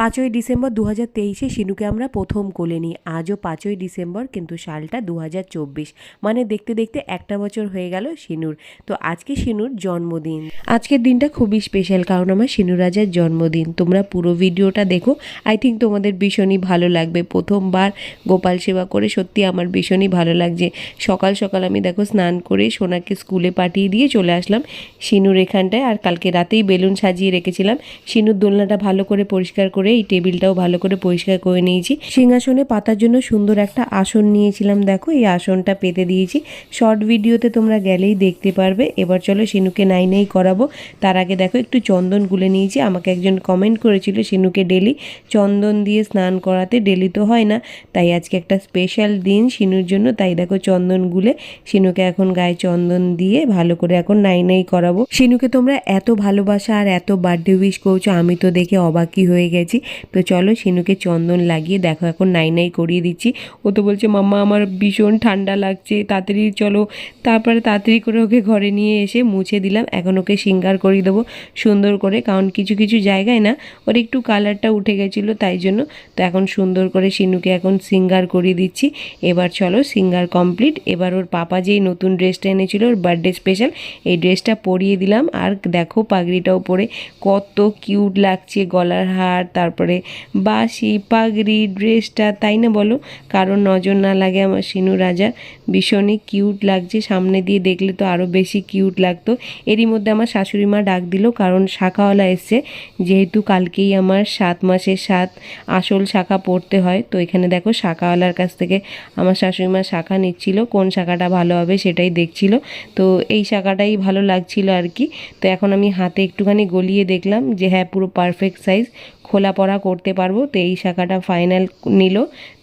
পাঁচই ডিসেম্বর দু হাজার তেইশে শিনুকে আমরা প্রথম কোলে নিই। আজও পাঁচই ডিসেম্বর, কিন্তু সালটা দু হাজার চব্বিশ। মানে দেখতে দেখতে একটা বছর হয়ে গেল শিনুর। তো আজকে শিনুর জন্মদিন। আজকের দিনটা খুবই স্পেশাল কারণ আমার শিনু রাজার জন্মদিন। তোমরা পুরো ভিডিওটা দেখো। আই থিঙ্ক তোমাদের ভীষণই ভালো লাগবে। প্রথমবার গোপাল সেবা করে সত্যি আমার ভীষণই ভালো লাগছে। সকাল সকাল আমি দেখো স্নান করে সোনাকে স্কুলে পাঠিয়ে দিয়ে চলে আসলাম শিনুর এখানটায়। আর কালকে রাতেই বেলুন সাজিয়ে রেখেছিলাম। শিনুর দোলনাটা ভালো করে পরিষ্কার করে এই টেবিলটাও ভালো করে পরিষ্কার করে নিয়েছি। সিংহাসনে পাতার জন্য সুন্দর একটা আসন নিয়েছিলাম, দেখো। এই আসনটা পেতে দিয়েছি। শর্ট ভিডিওতে তোমরা গেলেই দেখতে পারবে। এবার চলো শিনুকে নাই নাই করাবো। তার আগে দেখো, একটু চন্দন গুলে নিয়েছি। আমাকে একজন কমেন্ট করেছিল শিনুকে ডেলি চন্দন দিয়ে স্নান করাতে। ডেলি তো হয় না। তাই আজকে একটা স্পেশাল দিন শিনুর জন্য। তাই দেখো, চন্দন গুলে শিনুকে এখন গায়ে চন্দন দিয়ে ভালো করে এখন নাই নাই করাবো। শিনুকে তোমরা এত ভালোবাসা আর এত বার্থডে উইশ করছ, আমি তো দেখে অবাকই হয়ে গেছি। তো চলো শিনুকে চন্দন লাগিয়ে দেখো, এখন নাই নাই করিয়ে দিচ্ছি। ও তো বলছে, মাম্মা, আমার ভীষণ ঠান্ডা লাগছে, তাড়াতাড়ি চলো। তারপরে তাড়াতাড়ি করে ওকে ঘরে নিয়ে এসে মুছে দিলাম। এখন ওকে সিঙ্গার করিয়ে দেবো সুন্দর করে, কারণ কিছু কিছু জায়গায় না ওর একটু কালারটা উঠে গেছিল, তাই জন্য। তো এখন সুন্দর করে শিনুকে এখন সিঙ্গার করিয়ে দিচ্ছি। এবার চলো সিঙ্গার কমপ্লিট। এবার ওর পাপা যেই নতুন ড্রেসটা এনেছিল, ওর বার্থডে স্পেশাল, এই ড্রেসটা পরিয়ে দিলাম। আর দেখো পাগড়িটাও পরে কত কিউট লাগছে গলার হার তারপরে বাসি পাগড়ি, ড্রেসটা, তাই না বলো? কারণ নজর না লাগে আমার শিনু রাজা ভীষণই কিউট লাগছে। সামনে দিয়ে দেখলে তো আরও বেশি কিউট লাগতো। এরই মধ্যে আমার শাশুড়ি মা ডাক দিল, কারণ শাখাওয়ালা এসছে। যেহেতু কালকেই আমার সাত মাসের সাত আসল শাখা পড়তে হয়, তো এখানে দেখো শাখাওয়ালার কাছ থেকে আমার শাশুড়ি মা শাখা নিচ্ছিল। কোন শাখাটা ভালো হবে সেটাই দেখছিল। তো এই শাখাটাই ভালো লাগছিল আর কি। তো এখন আমি হাতে একটুখানি গলিয়ে দেখলাম যে হ্যাঁ পুরো পারফেক্ট সাইজ খোলা পড়া করতে পারব। তো এই শাখাটা ফাইনাল নিল।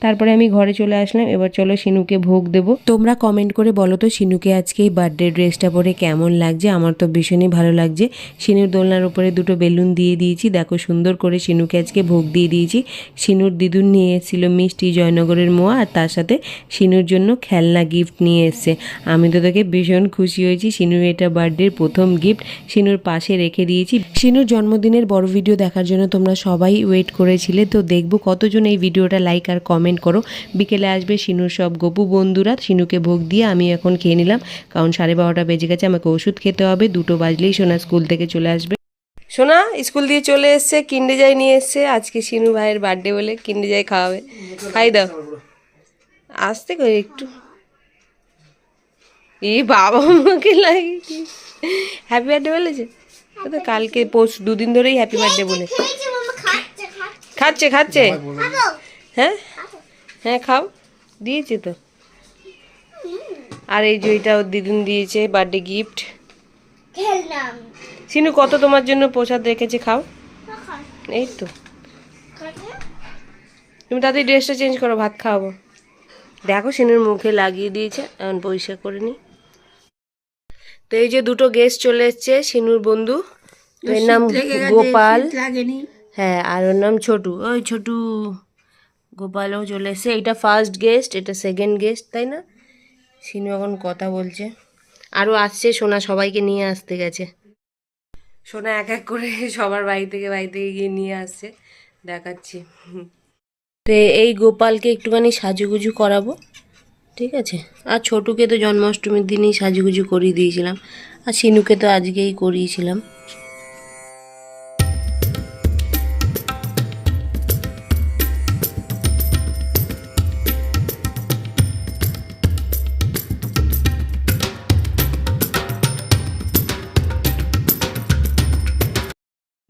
তারপরে আমি ঘরে চলে আসলাম। এবার চলো শিনুকে ভোগ দেবো। তোমরা কমেন্ট করে বলো তো, শিনুকে আজকে এই বার্থডে ড্রেসটা পরে কেমন লাগছে? আমার তো ভীষণই ভালো লাগছে। শিনুর দোলনার উপরে দুটো বেলুন দিয়ে দিয়েছি। দেখো সুন্দর করে শিনুকে আজকে ভোগ দিয়ে দিয়েছি। শিনুর দিদুন নিয়ে এসেছিল মিষ্টি জয়নগরের মোয়া আর তার সাথে শিনুর জন্য খেলনা গিফট নিয়ে এসছে। আমি তো তোকে ভীষণ খুশি হয়েছি। শিনুর এটা বার্থডের প্রথম গিফট শিনুর পাশে রেখে দিয়েছি। শিনুর জন্মদিনের বড় ভিডিও দেখার জন্য তোমরা সবাই ওয়েট করেছিলে। তো দেখব কতজন এই ভিডিওটা লাইক আর কমেন্ট করো। বিকেলে আসবে শিনুর সব গপু বন্ধুরা, শিনুকে ভোগ দিয়ে আমি এখন খেয়ে নিলাম। কারণ সাড়ে বারোটা বেজে গেছে, আমাকে ওষুধ খেতে হবে। দুটো বাজলেই সোনা স্কুল থেকে চলে আসবে। সোনা স্কুল দিয়ে চলে এসছে, কিন্ডে যাই নিয়ে এসছে। আজকে শিনু ভাইয়ের বার্থডে বলে কিন্ডে যাই খাওয়াবে। খাই দাও। আসতে করে একটু। এই বাবা মাকে লাগে হ্যাপি বার্থডে বলেছে? কালকে পরশু দুদিন ধরেই হ্যাপি বার্থডে বলে। খাচ্ছে খাচ্ছে। হ্যাঁ? হ্যাঁ খাও। দিয়েছে তো। আর এই যে এটা ওর দিদিন দিয়েছে বার্থডে গিফট সিনু কত তোমার জন্য প্রসাদ রেখেছে খাও। এই তো। তুমি তাদের ড্রেসটা চেঞ্জ করো ভাত খাওয়াবো। দেখো সিনুর মুখে লাগিয়ে দিয়েছে এখন পরিষ্কার করে নি। তো এই যে দুটো গেস্ট চলে এসছে সিনুর বন্ধু। এর নাম গোপাল। লাগেনি। হ্যাঁ আর ওর নাম ছোটু। ওই ছোটু গোপালও চলে এসছে। এটা ফার্স্ট গেস্ট এটা সেকেন্ড গেস্ট তাই না? সিনু এখন কথা বলছে। আরও আসছে, সোনা সবাইকে নিয়ে আসতে গেছে। সোনা এক এক করে সবার বাড়ি থেকে বাড়ি থেকে গিয়ে নিয়ে আসছে। দেখাচ্ছি। তো এই গোপালকে একটুখানি সাজুগুজু করাবো। ঠিক আছে? আর ছোটুকে তো জন্মাষ্টমীর দিনই সাজুগুজু করিয়ে দিয়েছিলাম। আর সিনুকে তো আজকেই করিয়েছিলাম।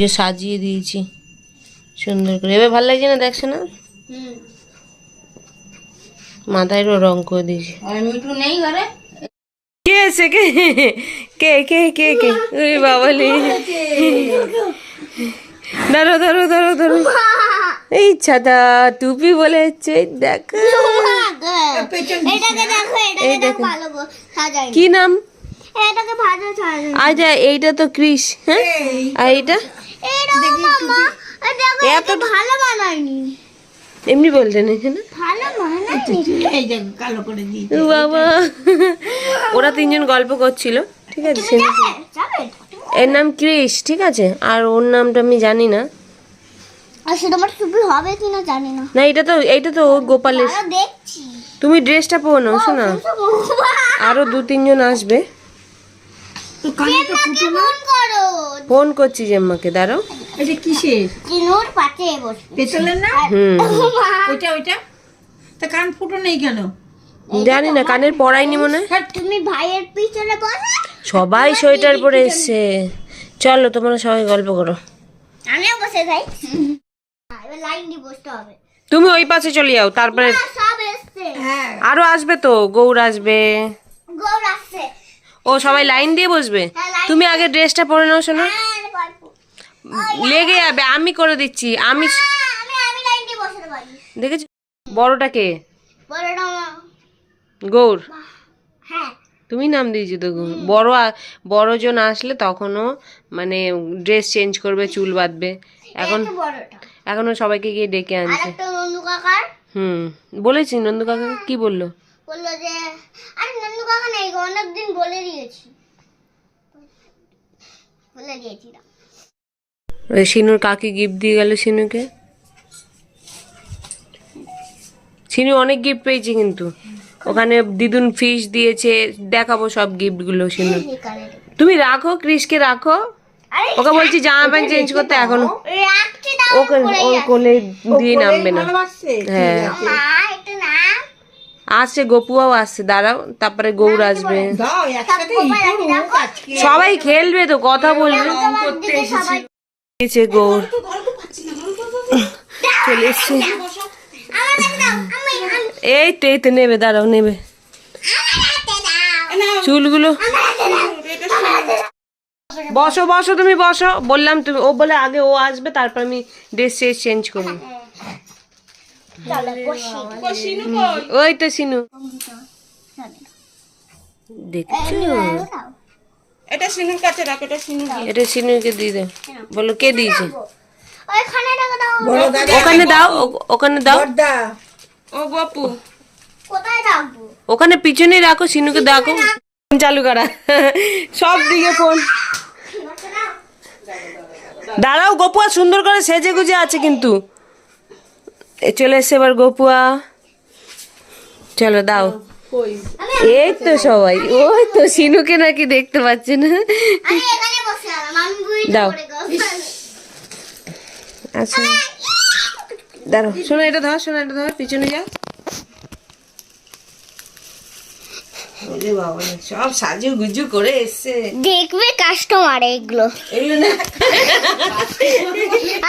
যে সাজিয়ে দিয়েছি। সুন্দর করে। এবার ভালো লাগছে না দেখছে না? মাথায়ও রং করে দিয়েছি। মিঠু নেই ঘরে? কে এসে কে? কে কে কে কে? ওই বাবা লে ধরো ধরো ধরো ধরো। এই ছাতা টুপি বলে হচ্ছে দেখো। কি নাম? আচ্ছা এইটা তো ক্রিস হ্যাঁ? আর এইটা? এত এত ভালো বানায়নি। এমনি বললেন এখানে। না এই যে কালো করে দিই ও বাবা। ওরা তিনজন গল্প করছিল ঠিক আছে? এর নাম ক্রিস ঠিক আছে? আর ওর নামটা আমি জানি না। না না। এটা তো এইটা তো গোপালের। তুমি ড্রেসটা পরো না শোনা। আরও দু তিনজন আসবে। তো কানে তো মাকে ফোন করো? ফোন করছি জেম্মাকে দাঁড়াও এটা কিসের? চিনুর পাশে বসবে। না? হুম। ওইটা ওইটা? তা কান ফুটো নেই কেন? জানি না কানের পড়াইনি মনে হয়। তুমি ভাইয়ের পিছনে বসো। সবাই সোয়েটার পরে এসছে। চলো তোমরা সবাই গল্প করো। আমিও বসে যাই। লাইন দিয়ে বসতে হবে। তুমি ওই পাশে চলে যাও তারপরে না, সব এসছে। হ্যাঁ। আরও আসবে তো গৌর আসবে। গৌর আসছে। ও সবাই লাইন দিয়ে বসবে? হ্যাঁ, তুমি আগে ড্রেসটা পরে নাও শোনো। হ্যাঁ, লেগে যাবে আমি করে দিচ্ছি। আমি হ্যাঁ, আমি দেখেছি? বড়টা আমার- গৌর। তুমি নাম দিয়েছ তো বড় বড় জন আসলে তখনও মানে ড্রেস চেঞ্জ করবে চুল বাঁধবে। এখন একটু বড়টা। এখনও সবাইকে গিয়ে ডেকে আনছে। হুম বলেছি নন্দু কাকা কি বলল? বলল যে আরে নন্দু কাকা নেই গো, অনেকদিন বলে দিয়েছি। বলে দিয়েছিলাম ওই সিনুর কাকি গিফট দিয়ে গেল সিনুকে। সিনু অনেক গিফট পেয়েছে কিন্তু। ওখানে দিদুন ফিশ দিয়েছে দেখাবো সব গিফটগুলো সিনু তুমি রাখো ক্রিসকে রাখো। ওকে বলছি জামা প্যান্ট চেঞ্জ করতে এখনও রাখছি ওকে ওর কোলে দিয়ে নামবে না। হ্যাঁ। আসছে গপুয়াও আসছে দাঁড়াও তারপরে গৌর আসবে। সবাই খেলবে তো কথা বলবে। এসে গৌর। চলে এসছে। এই তো এই তো নেবে দাঁড়াও নেবে। চুলগুলো। বসো। বসো তুমি বসো। বললাম তুমি ও বলে আগে ও আসবে তারপর আমি ড্রেস চেঞ্জ করব ওই তো সিনু দেখছ এটা সিনুর কাছে রাখ এটা সিনু এটা সিনুকে দিয়ে দাও বলো কে দিয়েছে ওইখানে রেখে দাও বড় দাদা ওখানে দাও ওখানে দাও বড়দা ও বাপু ওখানে পিছনেই রাখো সিনুকে দেখো চালু করা সব দিকে ফোন দাঁড়াও গোপুয়া সুন্দর করে সেজে গুজে আছে কিন্তু চলে এসছে এবার গোপুয়া। চলো দাও। এই তো সবাই। ওই তো সিনুকে নাকি দেখতে পাচ্ছে না দাও। আচ্ছা। দাঁড়াও শোনো এটা ধর শোনো এটা ধর পিছনে যা সব সাজু গুজু করে এসছে। দেখবে কাস্টমার এগুলো। এগুলো না।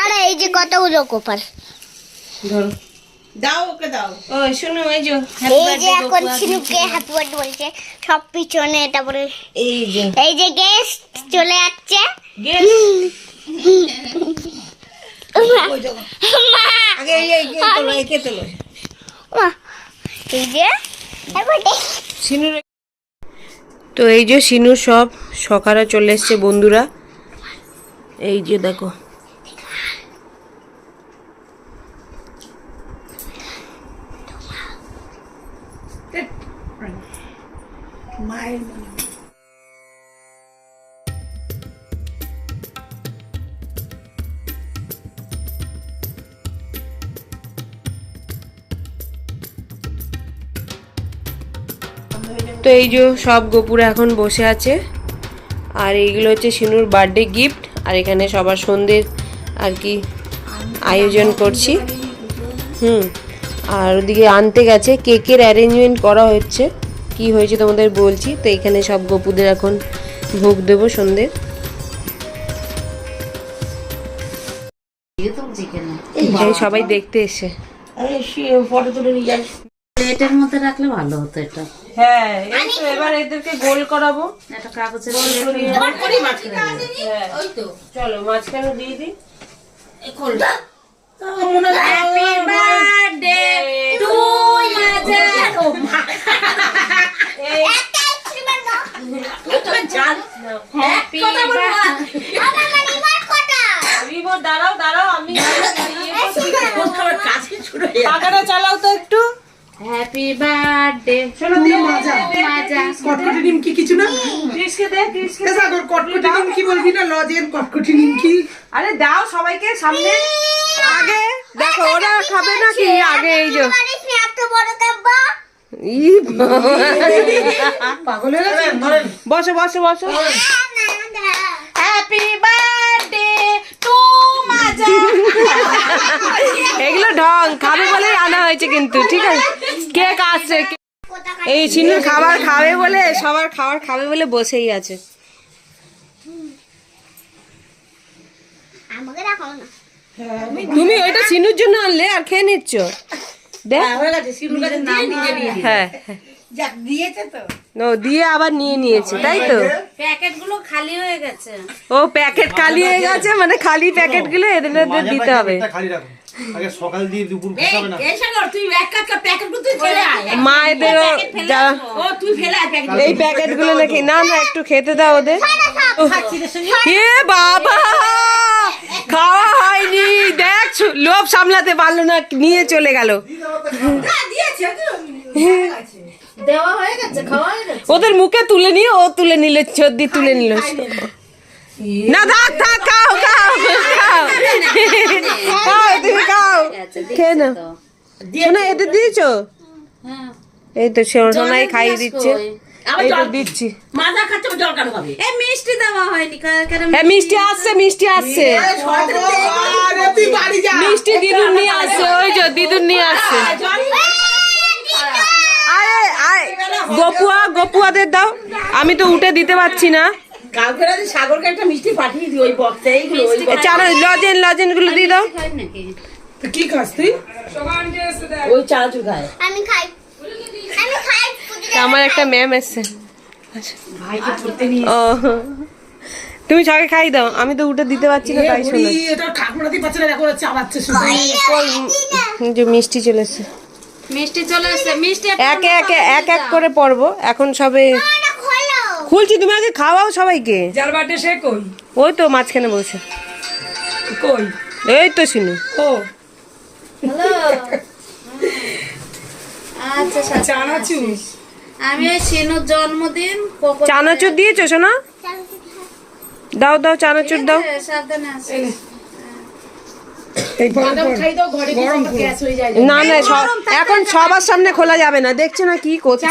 আর এই যে কতগুলো কোপার। ধরো। দাও ওকে দাও। ওই শোনো এই যে এই যে এখন ছিনুকে হ্যাপি বার্থডে বলছে সব পিছনে তারপরে এই যে। এই যে গেস্ট চলে যাচ্ছে। তো এই যে সিনু সব সকালে চলে এসছে বন্ধুরা। এই যে দেখো। মায়ের তো এই যে সব গোপুরা এখন বসে আছে। আর এইগুলো হচ্ছে সিনুর বার্থডে গিফট, আর এখানে সবার সন্ধ্যের আর কি আয়োজন করছি। হুম, আর ওদিকে আনতে গেছে, কেকের অ্যারেঞ্জমেন্ট করা হচ্ছে। কি হয়েছে তোমাদের বলছি। তো এখানে সব গপুদের এখন ভোগ দেবো এই সবাই দেখতে এসে। এই ফটো তুলে নিয়ে যাস প্লেটের মধ্যে রাখলে ভালো হতো এটা। হ্যাঁ এই তো এবার এদেরকে গোল করাবো। একটা কাগজের ওই তো। চলো মাঝখানে দিয়ে দিই। মনে বার্থডে টু হ্যাপি রিমোট দাঁড়াও দাঁড়াও আমি করছি। হ্যাপি বার্থডে শোনো দিয়ে মাজা। মাজা কটকটি নিমকি কিছু না? এ সাগর কটকটি নিমকি বলবি না লজেন কটকটি নিমকি। আরে দাও সবাইকে সামনে। আগে? দেখো ওরা খাবে নাকি? আগে এই যে। হয়ে বসো বসো বসো। হ্যাপি বার্থডে টু মাজা এগুলো ঢং খাবে বলে আনা হয়েছে কিন্তু ঠিক আছে? কেক আসছে এই চিনুর খাবার খাবে বলে সবার খাবার খাবে বলে বসেই আছে। আমাকে রাখো না। তুমি ওইটা চিনুর জন্য আনলে আর খেয়ে নিচ্ছ। দেখ। হয়ে হ্যাঁ যাক দিয়েছে তো। ও দিয়ে আবার নিয়ে নিয়েছে তাই তো? প্যাকেট খালি হয়ে গেছে। ও প্যাকেট খালি হয়ে গেছে মানে খালি প্যাকেটগুলো এদের দিতে হবে। সকাল দিয়ে দুপুর না। এই সাগর তুই এক কাপ তুই ফেলে আয়। ও তুই ফেলে আয় প্যাকেট এই প্যাকেট নাকি না না একটু খেতে দাও ওদের। এ বাবা! খাওয়া হয়নি দেখ লোভ সামলাতে পারল না নিয়ে চলে গেল। ওদের মুখে তুলে নিয়ে ও তুলে নিল চর্দি তুলে নিল। না থাক থাক খাও খাও খাও। খাও তুমি খাও। খেয়ে নাও। শোনা এদের দিয়েছ? হ্যাঁ। এই তো সোনাই খাইয়ে দিচ্ছে। দিচ্ছি। মাজা খাচ্ছে জল কেন খাবে? এ মিষ্টি দেওয়া হয়নি কা- মিষ্টি? আসছে মিষ্টি আসছে। মিষ্টি নিয়ে আসছে ওই যে নিয়ে আসছে। আরে আরে গপুয়া গপুয়াদের দাও। আমি তো উঠে দিতে পারছি না। কালকে সাগরকে একটা মিষ্টি পাঠিয়ে দিই ওই বক্সে এইগুলো ওই এ চানা লজেন লজেনগুলো দিয়ে দাও। কি খাস তুই? ওই চানাচুর খায় আমি খাই। আমি খাই। আমার একটা ম্যাম এসছে। ও। তুমি সবাই খাই দাও আমি তো উঠে দিতে পারছি না তাই শোনো যে মিষ্টি চলে এসছে। মিষ্টি চলে এসেছে মিষ্টি একে একে এক এক করে পড়ব এখন সবে খুলছি তুমি আগে খাওয়াও সবাইকে। যার বার্থডে সে কই? ওই তো মাঝখানে বসে কই? এই তো শুনু ও। হ্যালো আচ্ছা চানাচুর আমি ওই সিনুর জন্মদিন চানাচুর দিয়েছ শোনা দাও দাও চানাচুর দাও। সাবধানে আছে। এই পর খাই দাও ঘরে গরম গ্যাস হয়ে যায়। না না সব- এখন সবার সামনে খোলা যাবে না দেখছ না কি করছে?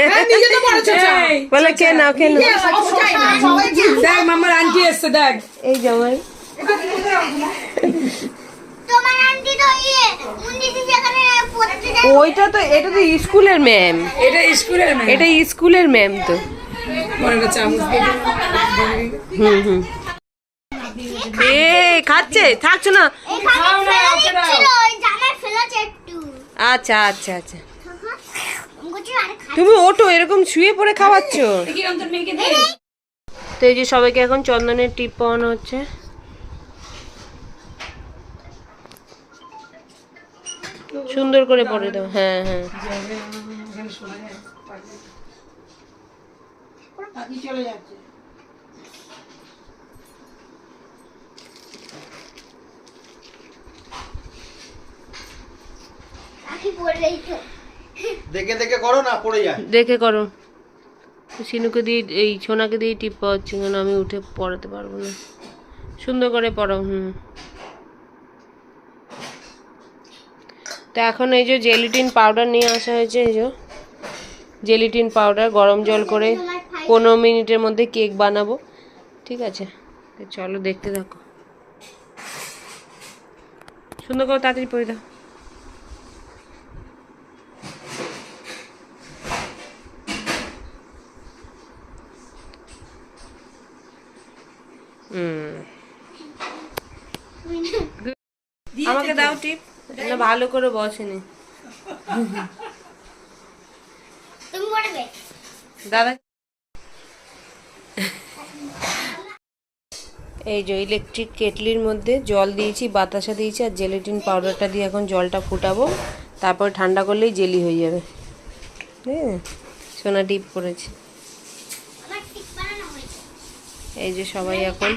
হ্যাঁ, বলে কে নাও কে নাও। দেখ মামার আন্টি এসছে দেখ। এই জামাই। ওইটা তো এটা তো স্কুলের ম্যাম এটা স্কুলের মেয়ে এটা স্কুলের ম্যাম তো। হুম হুম। এ খাচ্ছে থাকছো না আচ্ছা আচ্ছা আচ্ছা। তুমি ওঠো এরকম শুয়ে পড়ে খাওয়াচ্ছ। তো এই যে সবাইকে এখন চন্দনের টিপ পাওয়ানো হচ্ছে। সুন্দর করে পরে দাও হ্যাঁ হ্যাঁ। চলে যাচ্ছে দেখে দেখে করো না পড়ে যায়। দেখে করো। সিনুকে দিয়ে এই সোনাকে দিয়ে টিপ পাওয়াচ্ছি কেন? আমি উঠে পড়াতে পারব না। সুন্দর করে পড়াও হুম। তো এখন এই যে জেলিটিন পাউডার নিয়ে আসা হয়েছে এই যে জেলিটিন পাউডার গরম জল করে পনেরো মিনিটের মধ্যে কেক বানাবো। ঠিক আছে? তো চলো দেখতে থাকো। সুন্দর করে তাড়াতাড়ি পরে দাও। আমাকে দাও টিপ না ভালো করে বসেনি। দাদা এই যে ইলেকট্রিক কেটলির মধ্যে জল দিয়েছি বাতাসা দিয়েছি আর জেলেটিন পাউডারটা দিয়ে এখন জলটা ফুটাবো। তারপর ঠান্ডা করলেই জেলি হয়ে যাবে। হ্যাঁ সোনা ডিপ করেছি। এই যে সবাই এখন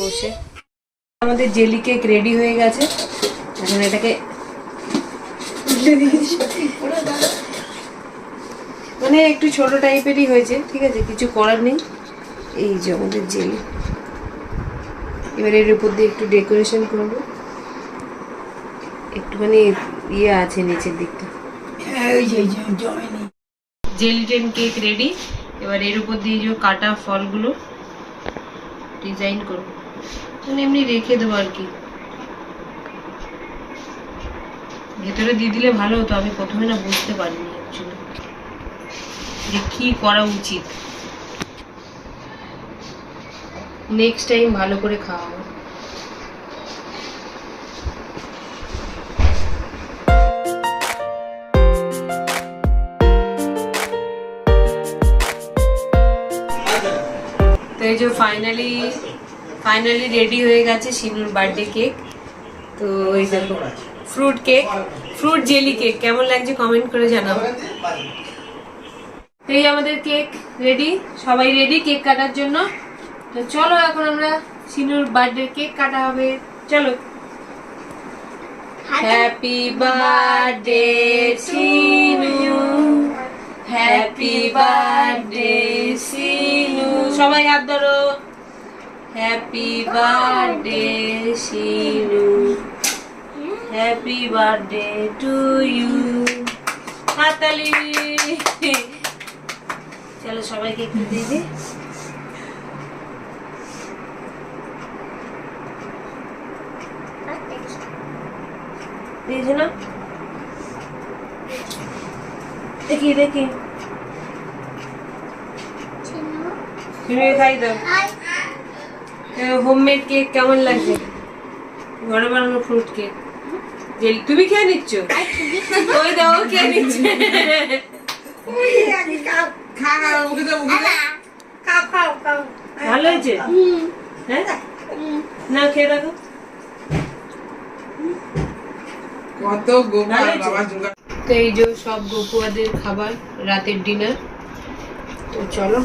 বসে। আমাদের জেলি কেক রেডি হয়ে গেছে। এখন এটাকে মানে একটু ছোট টাইপেরই হয়েছে ঠিক আছে? কিছু করার নেই। এই যে আমাদের জেলি। এবার এর উপর দিয়ে একটু ডেকোরেশন করব। একটুখানি ইয়ে আছে নিচের দিকটা। জেলি টেন কেক রেডি এবার এর উপর দিয়ে যে কাটা ফলগুলো ডিজাইন করব। মানে এমনি রেখে দেবো আর কি। ভেতরে দিয়ে দিলে ভালো হতো, আমি প্রথমে না বুঝতে পারিনি যে কি করা উচিত। নেক্সট টাইম ভালো করে খাওয়া তো এই যে ফাইনালি ফাইনালি রেডি হয়ে গেছে শিনুর বার্থডে কেক তো এই দেখো fruit cake fruit jelly cake কেমন লাগছে কমেন্ট করে জানাও। এই আমাদের কেক রেডি সবাই রেডি কেক কাটার জন্য। তো চলো এখন আমরা সিনুর বার্থডে কেক কাটা হবে। চলো। Happy birthday Shinu happy birthday Shinu সবাই হাত ধরো। Happy birthday Shinu happy birthday to you হাতালি। চলো সবাইকে একটু দিয়ে দিই দিয়েছ না? দেখি দেখি। খাই দাও। হোমমেড কেক কেমন লাগছে? ঘরে বানানো ফ্রুট কেক জেলি তুমি খেয়ে নিচ্ছ? ওই দাও খেয়ে নিচ্ছে। খাও খাও। ভালো হয়েছে? হ্যাঁ? না খেয়ে দেখো। কত তো এই যে সব গপুয়াদের খাবার রাতের ডিনার তো চলো।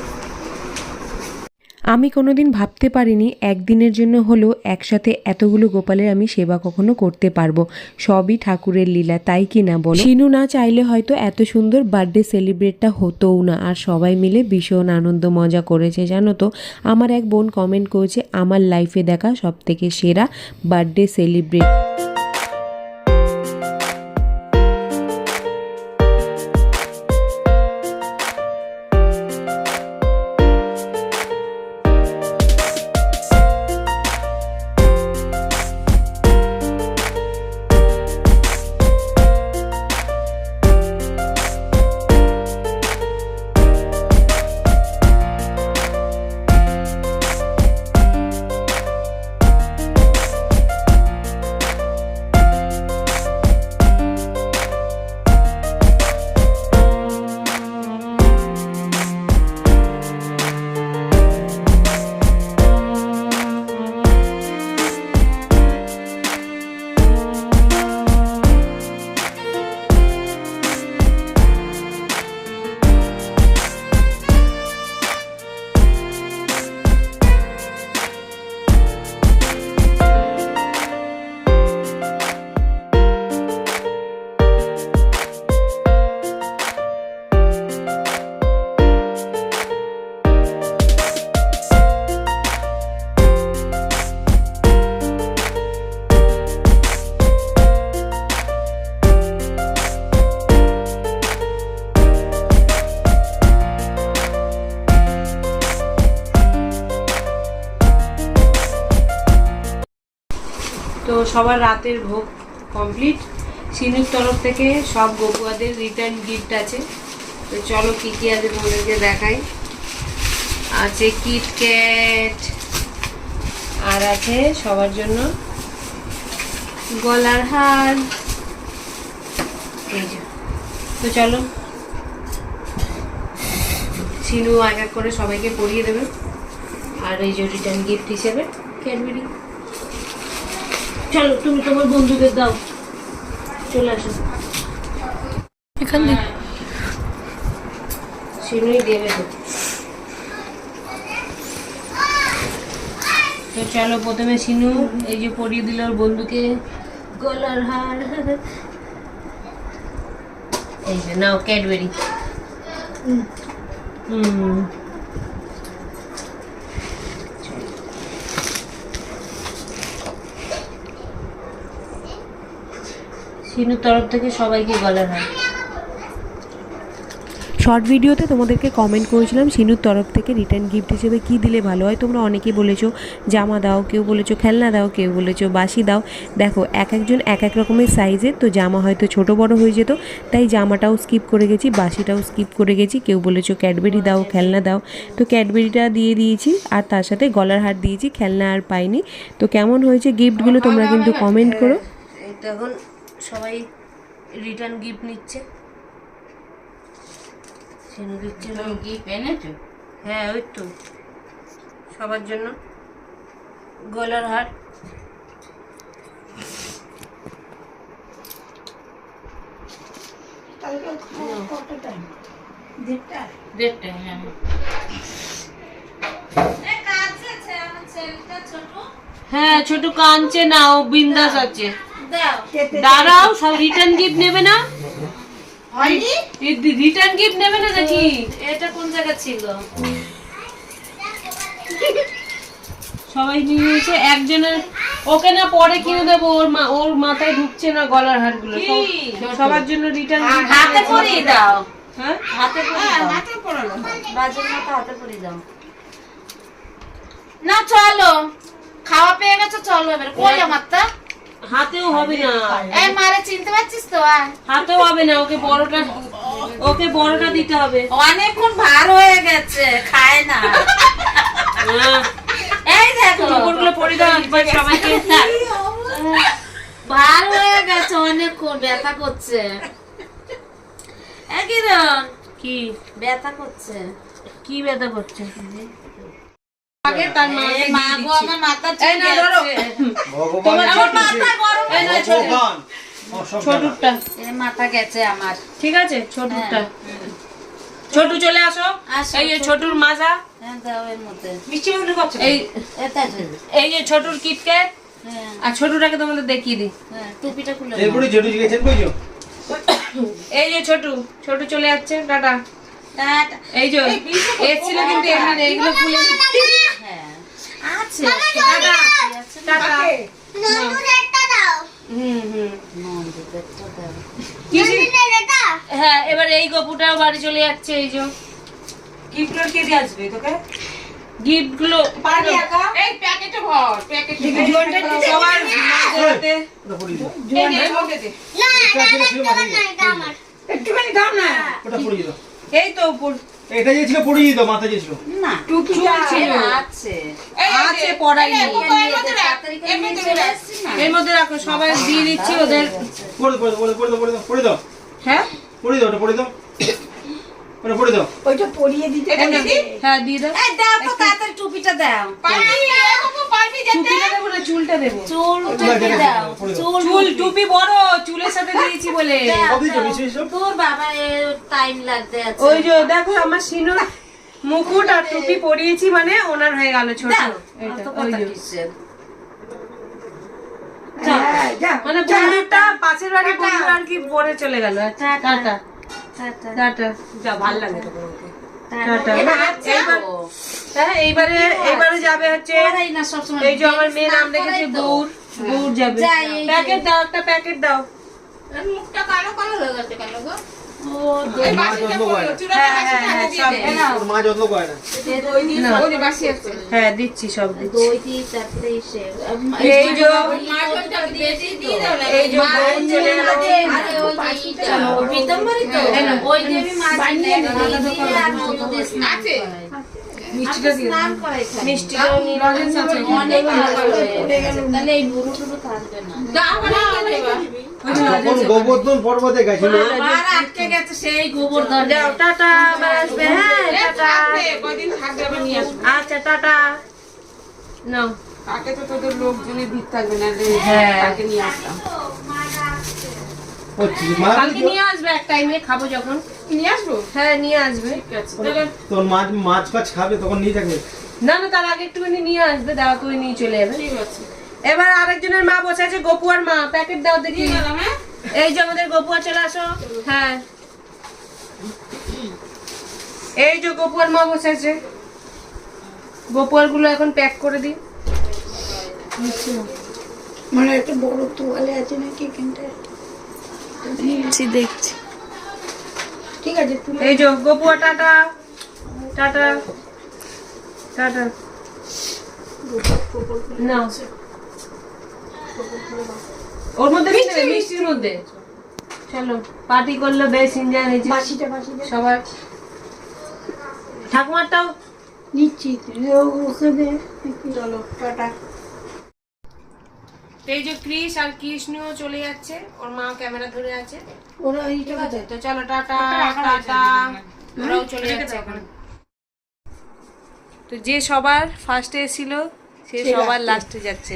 আমি কোনোদিন ভাবতে পারিনি একদিনের জন্য হলেও একসাথে এতগুলো গোপালের আমি সেবা কখনো করতে পারব। সবই ঠাকুরের লীলা, তাই কি না বলো? শিনু না চাইলে হয়তো এত সুন্দর বার্থডে সেলিব্রেটটা হতোও না। আর সবাই মিলে ভীষণ আনন্দ মজা করেছে, জানো তো? আমার এক বোন কমেন্ট করেছে, আমার লাইফে দেখা সব থেকে সেরা বার্থডে সেলিব্রেট সবার রাতের ভোগ কমপ্লিট সিনুর তরফ থেকে সব গপুয়াদের রিটার্ন গিফট আছে। তো চলো কী কী আছে তোমাদেরকে দেখাই। আছে কিটক্যাট আর আছে সবার জন্য গলার হার। এই যে। তো চলো। সিনু এক এক করে সবাইকে পরিয়ে দেবে। আর এই যে রিটার্ন গিফট হিসেবে ক্যাডবেরি চলো তুমি তোমার বন্ধুদের দাও। চলে আসো। এখান থেকে সিনুই দেবে তো। তো চলো প্রথমে সিনু এই যে পরিয়ে দিল ওর বন্ধুকে। গলার হার। এই যে নাও ক্যাডবেরি। হুম। সিনুর তরফ থেকে সবাইকে গলার হার শর্ট ভিডিওতে তোমাদেরকে কমেন্ট করেছিলাম সিনুর তরফ থেকে রিটার্ন গিফট হিসেবে কি দিলে ভালো হয়? তোমরা অনেকেই বলেছ জামা দাও কেউ বলেছ খেলনা দাও কেউ বলেছ বাসি দাও। দেখো এক একজন এক এক রকমের সাইজের তো জামা হয়তো ছোট বড় হয়ে যেত তাই জামাটাও স্কিপ করে গেছি বাসিটাও স্কিপ করে গেছি। কেউ বলেছ ক্যাডবেরি দাও খেলনা দাও। তো ক্যাডবেরিটা দিয়ে দিয়েছি আর তার সাথে গলার হার দিয়েছি খেলনা আর পাইনি। তো কেমন হয়েছে গিফটগুলো তোমরা কিন্তু কমেন্ট করো। এখন সবাই রিটার্ন গিফট নিচ্ছে। সেনু দিচ্ছে গিফট এনেছো? হ্যাঁ ওই তো। সবার জন্য। গলার হার। হ্যাঁ। হ্যাঁ। ছোট। কাঞ্চে না ও বিন্দাস আছে। দাঁড়াও সব রিটার্ন গিফট নেবে না? রিটার্ন গিফট নেবে না নাকি? এটা কোন জায়গা ছিল? সবাই নিয়ে নিয়েছে একজনের ওকে না পরে কিনে দেবো ওর মা ওর মাথায় ঢুকছে না গলার হারগুলো সবার জন্য রিটার্ন হাতে পরিয়ে দাও। হ্যাঁ? হাতে পরিয়ে দাও। হাতে পড়ালো বাজের মতো হাতে পরিয়ে দাও। না চলো। খাওয়া পেয়ে গেছো চলো এবার। কই আমারটা? হাতেও হবে না। এই মারে চিনতে পারছিস তো? হাতেও হবে না ওকে বড়টা ওকে বড়টা দিতে হবে। অনেকক্ষণ ভার হয়ে গেছে খায় না। এই দেখো। কাপড়গুলো পরে দাও একবার সবাইকে। ভার হয়ে গেছে অনেকক্ষণ ব্যথা করছে। কি? ব্যথা করছে। কি ব্যথা করছে? আগে তার মা এই মা গো আমার মাথা চুল গেছে। ভগবান। ভগবান ছোটুরটা। এই মাথা গেছে আমার। ঠিক আছে ছোটুরটা। ছোটু চলে আসো। আসো, এই যে ছোটুর মাজা। হ্যাঁ এই যে। ছোটুর কিটক্যাট। হ্যাঁ। আর ছোটুটাকে তোমাদের দেখিয়ে দিই। হ্যাঁ টুপিটা খুলে এই যে ছোটু ছোটু চলে যাচ্ছে টাটা। এই যে এসছিল কিন্তু এমনি না, এইগুলো খুলে হ্যাঁ। আছে। হ্যাঁ এবার এই গপুটাও বাড়ি চলে যাচ্ছে এই যে। গিফটগুলো কে দিয়ে আসবে তোকে? গিফটগুলো পারবি একা? এই প্যাকেটে ভর প্যাকেটে সবার মাঝে ওটা পরিয়ে দাও না না এটা আমার। একটুখানি দাও না। ওটা পরিয়ে দাও। এই তো উপর- এটা যে ছিল পরিয়ে দাও মাথা যে ছিল। না চুল ছিল। আছে। আছে পড়াই এর মধ্যে রাখো সবাই দিয়ে দিচ্ছি ওদের। পরে দাও পড়ে দাও পড়ে দাও পড়ে দাও দাও হ্যাঁ? পরে দাও ওটা পরে দাও। ওটা পরে দাও। ওইটা পরিয়ে দিতে হ্যাঁ দিয়ে দাও। এই দাও তো তাড়াতাড়ি টুপিটা দাও। টুপিটা দেবো না চুলটা দেবো? চুল টুপি দাও। চুল চুল টুপি বড় চুলের সাথে দিয়েছি বলে। কত দিচ্ছ বেশি বেশি সব? তোর বাবা টাইম লাগতে আছে। ওই যে দেখো আমার সিনুর মুকুট আর টুপি পরিয়েছি মানে ওনার হয়ে গেল ছোট। দাও ওই কথা যে। কিসের মানে বন্ধুটা পাশের বাড়ি বন্ধু আর কি পরে চলে গেল। টাটা। টাটা। যা ভালো লাগে টাটা। এইবার হ্যাঁ এইবারে এইবারে যাবে হচ্ছে এই যে আমার মেয়ে নাম রেখেছে গৌর। গৌর যাবে। প্যাকেট দাও একটা প্যাকেট দাও। মুখটা কালো কালো হয়ে গেছে কেন গো? হ্যাঁ হ্যাঁ হ্যাঁ হ্যাঁ দিচ্ছি সব দিচ্ছি। এই যে এই যে ওই যে আমি মাছ আছে? স্নান। নিয়ে অনেক। তাহলে এই বুড়ো থাকবে না। দাও না যখন গোবর্ধন পর্বতে গেছিল। আটকে গেছে সেই গোবর্ধন যাও টাটা আবার আসবে। হ্যাঁ টাটা। কদিন থাকবে আবার নিয়ে আসব। আচ্ছা টাটা। নাও। কাকে তো তোদের লোকজনের ভিড় থাকবে না রে। হ্যাঁ। কাকে নিয়ে আসতাম? কালকে নিয়ে আসবে এক টাইমে খাব যখন। নিয়ে আসব? হ্যাঁ নিয়ে আসবে। ঠিক আছে তোর মাছ মাছ ফাছ খাবে তখন নিয়ে থাকবে না না তার আগে একটুখানি নিয়ে আসবে দাও তুই নিয়ে চলে যাবে। ঠিক আছে। এবার আরেকজনের মা বসে আছে গপুয়ার মা প্যাকেট দাও দেখি। হ্যাঁ? এই যে আমাদের গপুয়া চলে আসো। হ্যাঁ। এই যে গপুয়ার মা বসে আছে। গপুয়ারগুলো এখন প্যাক করে দিই। মানে একটা বড় তোয়ালে আছে নাকি এখানটায়? দেখছি দেখছি। ঠিক আছে এই যে গপুয়া টাটা। টাটা। টাটা। না। ওর মধ্যে কি? মিষ্টির মধ্যে। চলো পার্টি করল বেশ এনজয় হয়েছে। বাসিটা বাসিটা। সবার ঠাকুমারটাও। নিচ্ছি ও- ওকে দে। চলো টাটা। এই যে ক্রিস আর কৃষ্ণও চলে যাচ্ছে ওর মা ক্যামেরা ধরে আছে। ওরা ঠিক আছে তো চলো টাটা টাটা। ওরাও চলে যাচ্ছে। এখন তো যে সবার ফার্স্টে এসেছিল সে সবার লাস্টে যাচ্ছে।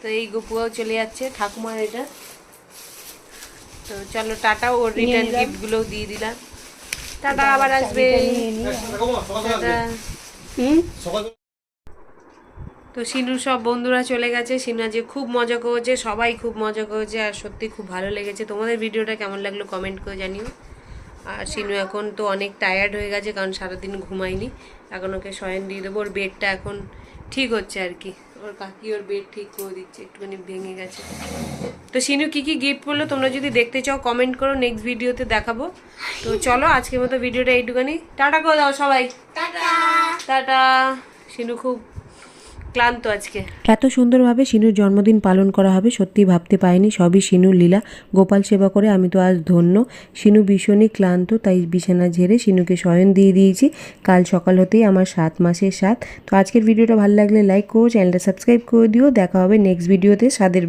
তো এই গপুয়াও চলে যাচ্ছে ঠাকুমার এটা। তো চলো টাটা ওর রিটার্ন গিফটগুলো দিয়ে দিলাম। টাটা আবার আসবে। টাটা। সকাল তো সিনুর সব বন্ধুরা চলে গেছে। সিনু যে খুব মজা করেছে সবাই খুব মজা করেছে আর সত্যি খুব ভালো লেগেছে। তোমাদের ভিডিওটা কেমন লাগল কমেন্ট করে জানিও। আর সিনু এখন তো অনেক টায়ার্ড হয়ে গেছে কারণ সারাদিন ঘুমায়নি। এখন ওকে শয়ন দিয়ে দেবো। ওর বেডটা এখন ঠিক হচ্ছে আর কি। ওর কাকি ওর বেড ঠিক করে দিচ্ছে। একটুখানি ভেঙে গেছে। তো সিনু কি কি গিফট করল তোমরা যদি দেখতে চাও কমেন্ট করো। নেক্সট ভিডিওতে দেখাবো। তো চলো আজকের মতো ভিডিওটা এইটুখানি। টাটা করে দাও সবাই। টাটা। সিনু খুব ক্লান্ত আজকে। এত সুন্দরভাবে শিনুর জন্মদিন পালন করা হবে সত্যি ভাবতে পাইনি সবই শিনুর লীলা। গোপাল সেবা করে আমি তো আজ ধন্য। শিনু ভীষণই ক্লান্ত, তাই বিছানা ঝেড়ে শিনুকে শয়ন দিয়ে দিয়েছি। কাল সকাল হতেই আমার সাত মাসের সাত তো আজকের ভিডিওটা ভালো লাগলে লাইক করো, চ্যানেলটা সাবস্ক্রাইব করে দিও। দেখা হবে নেক্সট ভিডিওতে স্বাদের